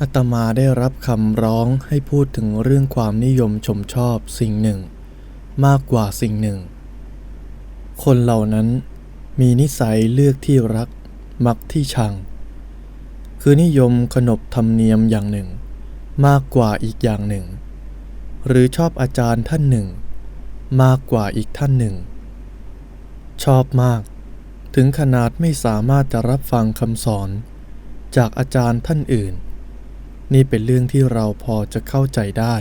อาตมาได้รับคำร้องให้พูดถึงเรื่องความนิยมชมชอบสิ่งหนึ่ง มากกว่าสิ่งหนึ่ง คนเหล่านั้นมีนิสัยเลือกที่รัก มักที่ชัง คือนิยมขนบธรรมเนียมอย่างหนึ่ง มากกว่าอีกอย่างหนึ่ง หรือชอบอาจารย์ท่านหนึ่ง มากกว่าอีกท่านหนึ่ง ชอบมาก ถึงขนาดไม่สามารถจะรับฟังคำสอน จากอาจารย์ท่านอื่น นี่เป็นเรื่องที่เราพอจะเข้าใจได้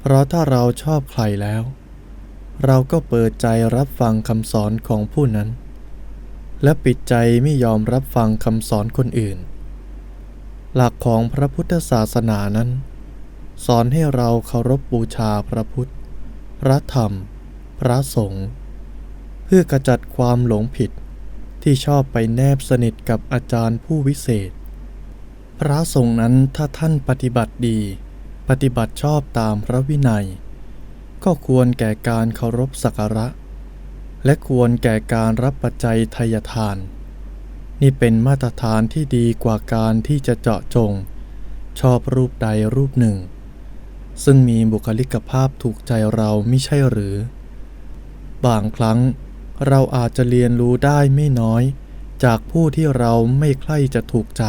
เพราะถ้าเราชอบใครแล้ว เราก็เปิดใจรับฟังคำสอนของผู้นั้น และปิดใจไม่ยอมรับฟังคำสอนคนอื่น หลักของพระพุทธศาสนานั้น สอนให้เราเคารพบบูชาพระพุทธ พระธรรม พระสงฆ์เพื่อกระจัดความหลงผิดที่ชอบไปแนบสนิทกับอาจารย์ผู้วิเศษ พระสงฆ์นั้นถ้าท่านปฏิบัติดี ปฏิบัติชอบตามพระวินัย ก็ควรแก่การเคารพสักการะ และควรแก่การรับปัจจัยทายทาน นี่เป็นมาตรฐานที่ดีกว่าการที่จะเจาะจง ชอบรูปใดรูปหนึ่ง ซึ่งมีบุคลิกภาพถูกใจเราไม่ใช่หรือ บางครั้งเราอาจจะเรียนรู้ได้ไม่น้อย จากผู้ที่เราไม่ใคร่จะถูกใจ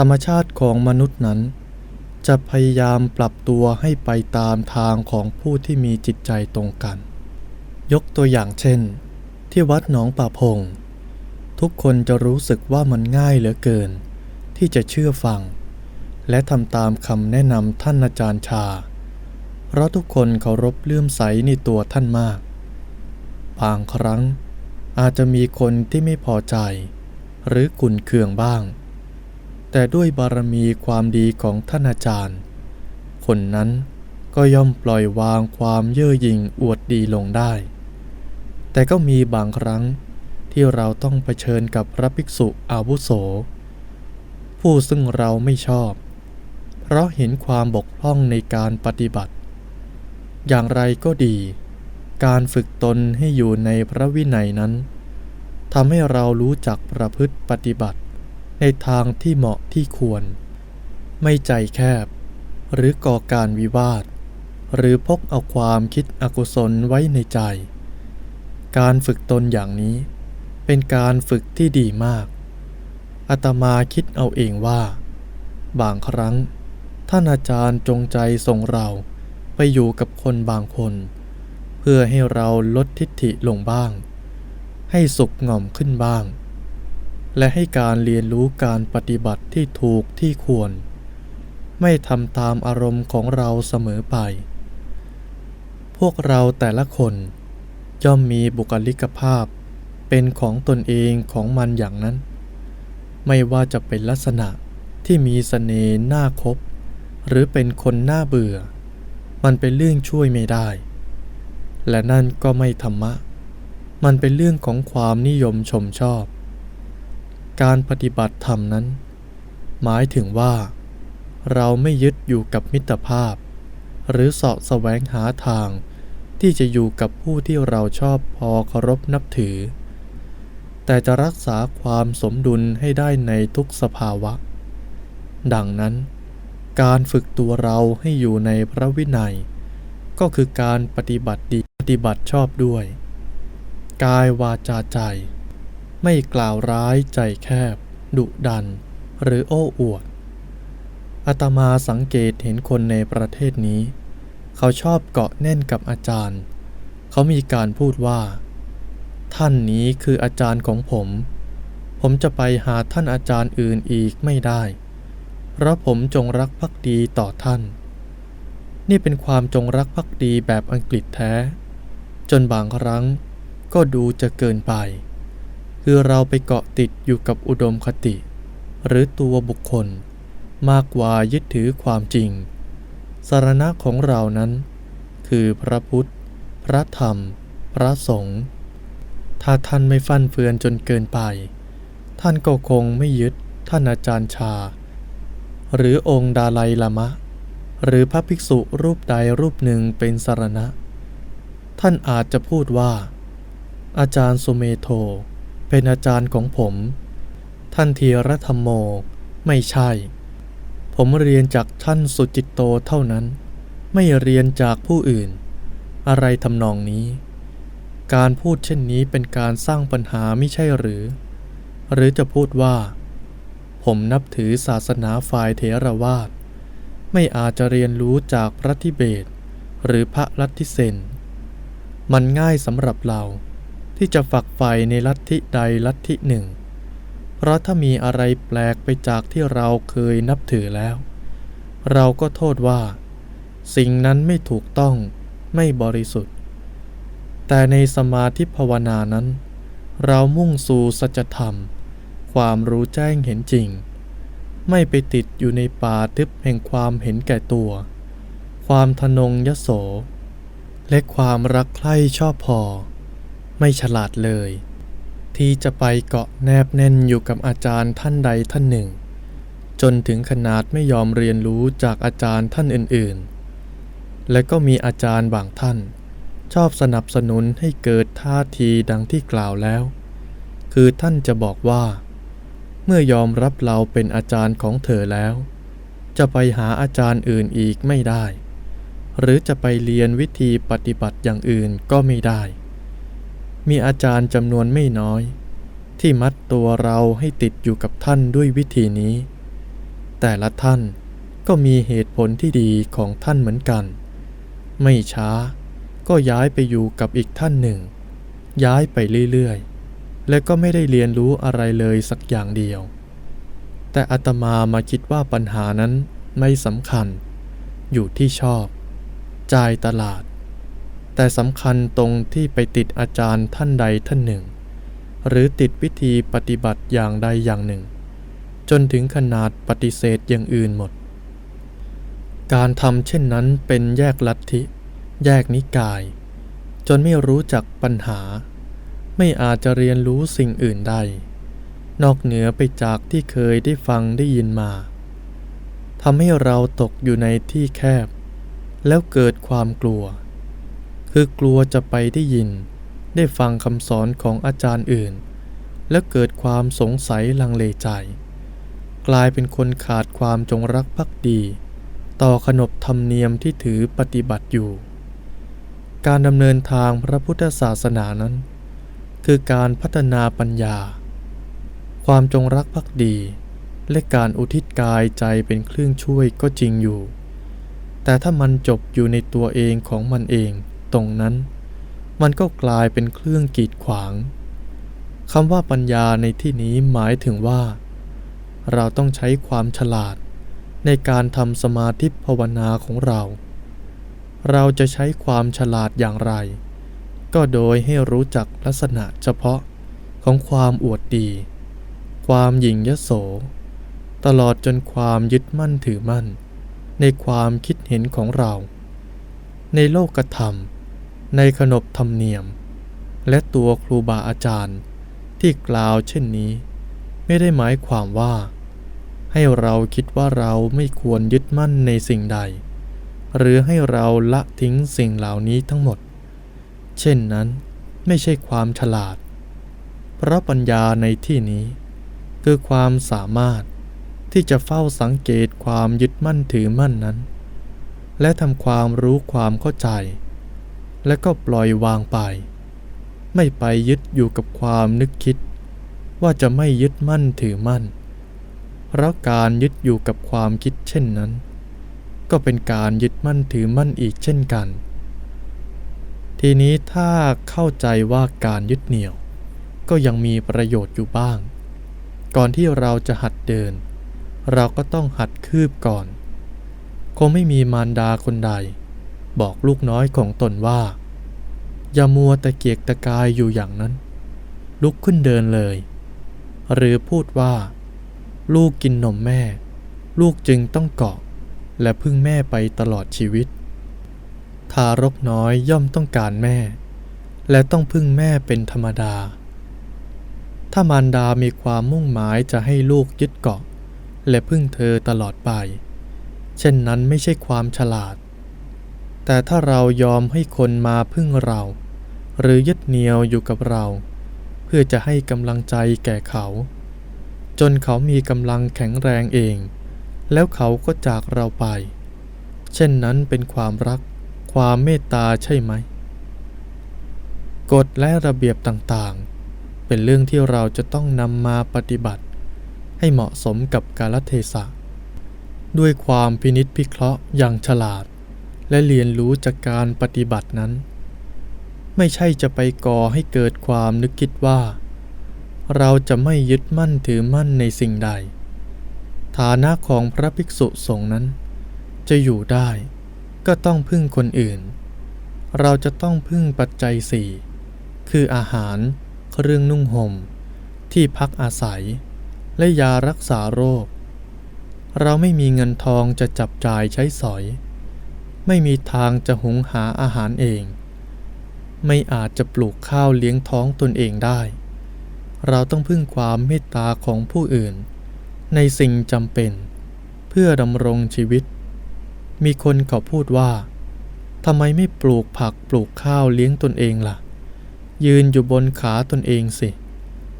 ธรรมชาติของมนุษย์นั้น จะพยายามปรับตัวให้ไปตามทางของผู้ที่มีจิตใจตรงกัน ยกตัวอย่างเช่น ที่วัดหนองป่าพง ทุกคนจะรู้สึกว่ามันง่ายเหลือเกิน ที่จะเชื่อฟัง และทำตามคำแนะนำท่านอาจารย์ชา เพราะทุกคนเคารพเลื่อมใสในตัวท่านมาก บางครั้งอาจจะมีคนที่ไม่พอใจ หรือกุนเคืองบ้าง แต่ด้วยบารมีความดีของท่านอาจารย์ คนนั้นก็ย่อมปล่อยวางความเย่อหยิ่งอวดดีลงได้ แต่ก็มีบางครั้งที่เราต้องเผชิญกับพระภิกษุอาวุโส ผู้ซึ่งเราไม่ชอบ เพราะเห็นความบกพร่องในการปฏิบัติ อย่างไรก็ดี การฝึกตนให้อยู่ในพระวินัยนั้นทำให้เรารู้จักประพฤติปฏิบัติ ในทางที่เหมาะที่ควร ไม่ใจแคบ หรือก่อการวิวาท หรือพกเอาความคิดอกุศลไว้ในใจ การฝึกตนอย่างนี้ เป็นการฝึกที่ดีมากอาตมาคิดเอาเองว่า บางครั้ง ท่านอาจารย์จงใจส่งเราไปอยู่กับคนบางคน เพื่อให้เราลดทิฐิลงบ้าง ให้สุขง่อมขึ้นบ้าง และให้การเรียนรู้การปฏิบัติที่ถูกที่ควร ไม่ทำตามอารมณ์ของเราเสมอไป พวกเราแต่ละคน ย่อมมีบุคลิกภาพ เป็นของตนเองของมันอย่างนั้น ไม่ว่าจะเป็นลักษณะที่มีสเสน่ห์น่าคบ หรือเป็นคนน่าเบื่อ มันเป็นเรื่องช่วยไม่ได้ และนั่นก็ไม่ธรรมะ มันเป็นเรื่องของความนิยมชมชอบ การปฏิบัติธรรมนั้น หมายถึงว่า เราไม่ยึดอยู่กับมิตรภาพ หรือเสาะแสวงหาทางที่จะอยู่กับผู้ที่เราชอบพอเคารพนับถือ แต่จะรักษาความสมดุลให้ได้ในทุกสภาวะ ดังนั้น การฝึกตัวเราให้อยู่ในพระวินัย ก็คือการปฏิบัติดีปฏิบัติชอบด้วย กายวาจาใจ ไม่กล่าวร้ายใจแคบ ดุดัน หรือโอ้อวดอาตมาสังเกตเห็นคนในประเทศนี้ เขาชอบเกาะแน่นกับอาจารย์ เขามีการพูดว่า ท่านนี้คืออาจารย์ของผม ผมจะไปหาท่านอาจารย์อื่นอีกไม่ได้ เพราะผมจงรักภักดีต่อท่าน นี่เป็นความจงรักภักดีแบบอังกฤษแท้ จนบางครั้งก็ดูจะเกินไป คือเราไปเกาะติดอยู่กับอุดมคติ หรือตัวบุคคล มากกว่ายึดถือความจริง สารณะของเรานั้น คือพระพุทธ พระธรรม พระสงฆ์ถ้าท่านไม่ฟั่นเฟือนจนเกินไป ท่านก็คงไม่ยึดท่านอาจารย์ชา หรือองค์ดาไลลามะ หรือพระภิกษุรูปใดรูปหนึ่งเป็นสารณะ ท่านอาจจะพูดว่า อาจารย์สุเมโท เป็นอาจารย์ของผม ท่านเทียรธรรมโม ไม่ใช่ ผมเรียนจากท่านสุจิตโตเท่านั้น ไม่เรียนจากผู้อื่น อะไรทำนองนี้ การพูดเช่นนี้เป็นการสร้างปัญหาไม่ใช่หรือ หรือจะพูดว่า ผมนับถือศาสนาฝ่ายเถรวาท ไม่อาจจะเรียนรู้จากพระทิเบต หรือพระลัทธิเซนมันง่ายสำหรับเรา ที่จะฝักใฝ่ในลัทธิใดลัทธิหนึ่ง เพราะถ้ามีอะไรแปลกไปจากที่เราเคยนับถือแล้ว เราก็โทษว่า สิ่งนั้นไม่ถูกต้องไม่บริสุทธิ์ แต่ในสมาธิภาวนานั้น เรามุ่งสู่สัจธรรม ความรู้แจ้งเห็นจริง ไม่ไปติดอยู่ในป่าทึบแห่งความเห็นแก่ตัว ความทนงยโส และความรักใคร่ชอบพอ ไม่ฉลาดเลย ที่จะไปเกาะแนบแน่นอยู่กับอาจารย์ท่านใดท่านหนึ่ง จนถึงขนาดไม่ยอมเรียนรู้จากอาจารย์ท่านอื่นๆ และก็มีอาจารย์บางท่าน ชอบสนับสนุนให้เกิดท่าทีดังที่กล่าวแล้ว คือท่านจะบอกว่า เมื่อยอมรับเราเป็นอาจารย์ของเธอแล้ว จะไปหาอาจารย์อื่นอีกไม่ได้หรือจะไปเรียนวิธีปฏิบัติอย่างอื่นก็ไม่ได้ มีอาจารย์จำนวนไม่น้อย ที่มัดตัวเราให้ติดอยู่กับท่านด้วยวิธีนี้ แต่ละท่านก็มีเหตุผลที่ดีของท่านเหมือนกัน ไม่ช้าก็ย้ายไปอยู่กับอีกท่านหนึ่ง ย้ายไปเรื่อยๆ และก็ไม่ได้เรียนรู้อะไรเลยสักอย่างเดียว แต่อาตมามาคิดว่าปัญหานั้นไม่สำคัญ อยู่ที่ชอบ จ่ายตลาด แต่สำคัญตรงที่ไปติดอาจารย์ท่านใดท่านหนึ่ง หรือติดวิธีปฏิบัติอย่างใดอย่างหนึ่ง จนถึงขนาดปฏิเสธอย่างอื่นหมด การทำเช่นนั้นเป็นแยกลัทธิ แยกนิกาย จนไม่รู้จักปัญหา ไม่อาจจะเรียนรู้สิ่งอื่นใดนอกเหนือไปจากที่เคยได้ฟังได้ยินมาทำให้เราตกอยู่ในที่แคบ แล้วเกิดความกลัว คือกลัวจะไปได้ยิน ได้ฟังคำสอนของอาจารย์อื่น แล้วเกิดความสงสัยลังเลใจ กลายเป็นคนขาดความจงรักภักดี ต่อขนบธรรมเนียมที่ถือปฏิบัติอยู่ การดำเนินทางพระพุทธศาสนานั้น คือการพัฒนาปัญญา ความจงรักภักดี และการอุทิศกายใจเป็นเครื่องช่วยก็จริงอยู่แต่ถ้ามันจบอยู่ในตัวเองของมันเอง ตรงนั้น มันก็กลายเป็นเครื่องกีดขวางคำว่าปัญญาในที่นี้หมายถึงว่า เราต้องใช้ความฉลาดในการทำสมาธิภาวนาของเรา เราจะใช้ความฉลาดอย่างไร ก็โดยให้รู้จักลักษณะเฉพาะของความอวดดี ความหยิ่งยโส ตลอดจนความยึดมั่นถือมั่น ในความคิดเห็นของเรา ในโลกธรรม ในขนบธรรมเนียม และตัวครูบาอาจารย์ที่กล่าวเช่นนี้ ไม่ได้หมายความว่า ให้เราคิดว่าเราไม่ควรยึดมั่นในสิ่งใด หรือให้เราละทิ้งสิ่งเหล่านี้ทั้งหมด เช่นนั้นไม่ใช่ความฉลาด เพราะปัญญาในที่นี้ คือความสามารถที่จะเฝ้าสังเกตความยึดมั่นถือมั่นนั้น และทำความรู้ความเข้าใจ และก็ปล่อยวางไป ไม่ไปยึดอยู่กับความนึกคิด ว่าจะไม่ยึดมั่นถือมั่น เพราะการยึดอยู่กับความคิดเช่นนั้น ก็เป็นการยึดมั่นถือมั่นอีกเช่นกัน ทีนี้ถ้าเข้าใจว่าการยึดเหนี่ยว ก็ยังมีประโยชน์อยู่บ้าง ก่อนที่เราจะหัดเดิน เราก็ต้องหัดคืบก่อน คงไม่มีมารดาคนใด บอกลูกน้อยของตนว่า อย่ามัวตะเกียกตะกายอยู่อย่างนั้น ลุกขึ้นเดินเลย หรือพูดว่า ลูกกินนมแม่ ลูกจึงต้องเกาะ และพึ่งแม่ไปตลอดชีวิต ทารกน้อยย่อมต้องการแม่ และต้องพึ่งแม่เป็นธรรมดา ถ้ามารดามีความมุ่งหมายจะให้ลูกยึดเกาะ และพึ่งเธอตลอดไป เช่นนั้นไม่ใช่ความฉลาด แต่ถ้าเรายอมให้คนมาพึ่งเรา หรือยึดเหนี่ยวอยู่กับเรา เพื่อจะให้กำลังใจแก่เขา จนเขามีกำลังแข็งแรงเอง แล้วเขาก็จากเราไป เช่นนั้นเป็นความรัก ความเมตตาใช่ไหม กฎและระเบียบต่างๆ เป็นเรื่องที่เราจะต้องนำมาปฏิบัติ ให้เหมาะสมกับกาลเทศะ ด้วยความพินิษพิเคราะห์อย่างฉลาด และเรียนรู้จากการปฏิบัตินั้น ไม่ใช่จะไปก่อให้เกิดความนึกคิดว่า เราจะไม่ยึดมั่นถือมั่นในสิ่งใด ฐานะของพระภิกษุสงฆ์นั้น จะอยู่ได้ก็ต้องพึ่งคนอื่น เราจะต้องพึ่งปัจจัยสี่คืออาหาร เครื่องนุ่งห่ม ที่พักอาศัย และยารักษาโรค เราไม่มีเงินทองจะจับจ่ายใช้สอย ไม่มีทางจะหุงหาอาหารเอง ไม่อาจจะปลูกข้าวเลี้ยงท้องตนเองได้ เราต้องพึ่งความเมตตาของผู้อื่น ในสิ่งจำเป็น เพื่อดำรงชีวิต มีคนเขาพูดว่าทำไมไม่ปลูกผักปลูกข้าวเลี้ยงตนเองล่ะ ยืนอยู่บนขาตนเองสิ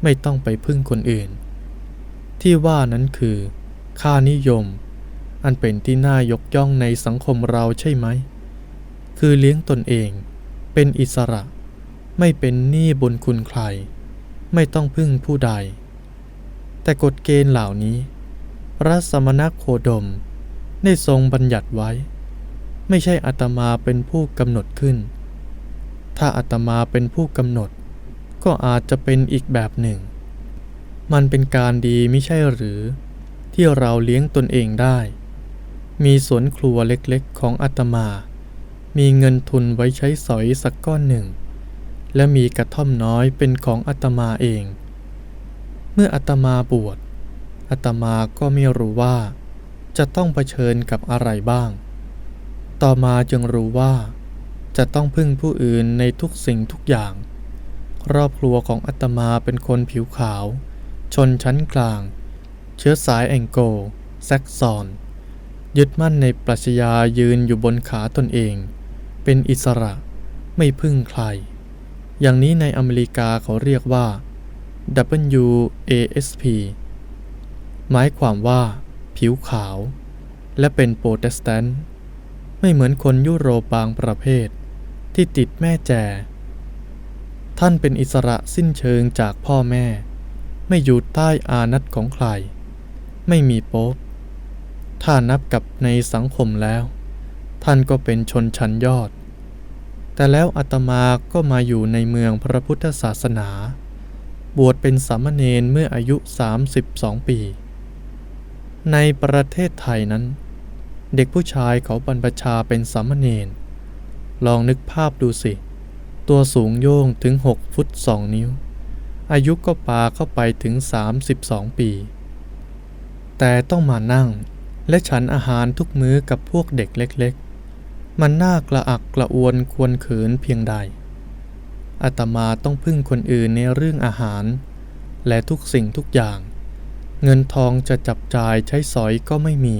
ไม่ต้องไปพึ่งคนอื่น ที่ว่านั้นคือ ค่านิยม อันเป็นที่น่ายกย่องในสังคมเราใช่ไหม คือเลี้ยงตนเอง เป็นอิสระ ไม่เป็นหนี้บุญคุณใคร ไม่ต้องพึ่งผู้ใด แต่กฎเกณฑ์เหล่านี้พระสมณโคดมได้ทรงบัญญัติไว้ ไม่ใช่อาตมาเป็นผู้กำหนดขึ้น ถ้าอาตมาเป็นผู้กำหนด ก็อาจจะเป็นอีกแบบหนึ่ง มันเป็นการดีไม่ใช่หรือ ที่เราเลี้ยงตนเองได้ มีสวนครัวเล็กๆ ของอาตมา มีเงินทุนไว้ใช้สอยสักก้อนหนึ่ง และมีกระท่อมน้อยเป็นของอาตมาเอง เมื่ออาตมาบวชอาตมาก็ไม่รู้ว่า จะต้องเผชิญกับอะไรบ้าง ต่อมาจึงรู้ว่า จะต้องพึ่งผู้อื่นในทุกสิ่งทุกอย่าง ครอบครัวของอาตมาเป็นคนผิวขาว ชนชั้นกลาง เชื้อสายแองโก แซกซอน ยึดมั่นในปรัชญายืนอยู่บนขาตนเอง เป็นอิสระไม่พึ่งใคร อย่างนี้ในอเมริกาเขาเรียกว่า WASP หมายความว่า ผิวขาว และเป็นโปรเตสแตนต์ ไม่เหมือนคนยุโรปบางประเภท ที่ติดแม่แจ ท่านเป็นอิสระสิ้นเชิงจากพ่อแม่ ไม่อยู่ใต้อานัตของใคร ไม่มีโป๊ป ถ้านับกับในสังคมแล้ว ท่านก็เป็นชนชั้นยอด แต่แล้วอาตมาก็มาอยู่ในเมืองพระพุทธศาสนา บวชเป็นสามเณรเมื่ออายุ 32 ปี ในประเทศไทยนั้น เด็กผู้ชายเขาบรรพชาเป็นสามเณรลองนึกภาพดูสิ ตัวสูงโย่งถึง 6 ฟุต 2 นิ้ว อายุก็ปาเข้าไปถึง 32 ปี แต่ต้องมานั่ง และฉันอาหารทุกมื้อกับพวกเด็กเล็กๆ มันน่ากระอักกระอวนควรเขินเพียงใด อาตมาต้องพึ่งคนอื่นในเรื่องอาหาร และทุกสิ่งทุกอย่าง เงินทองจะจับจ่ายใช้สอยก็ไม่มี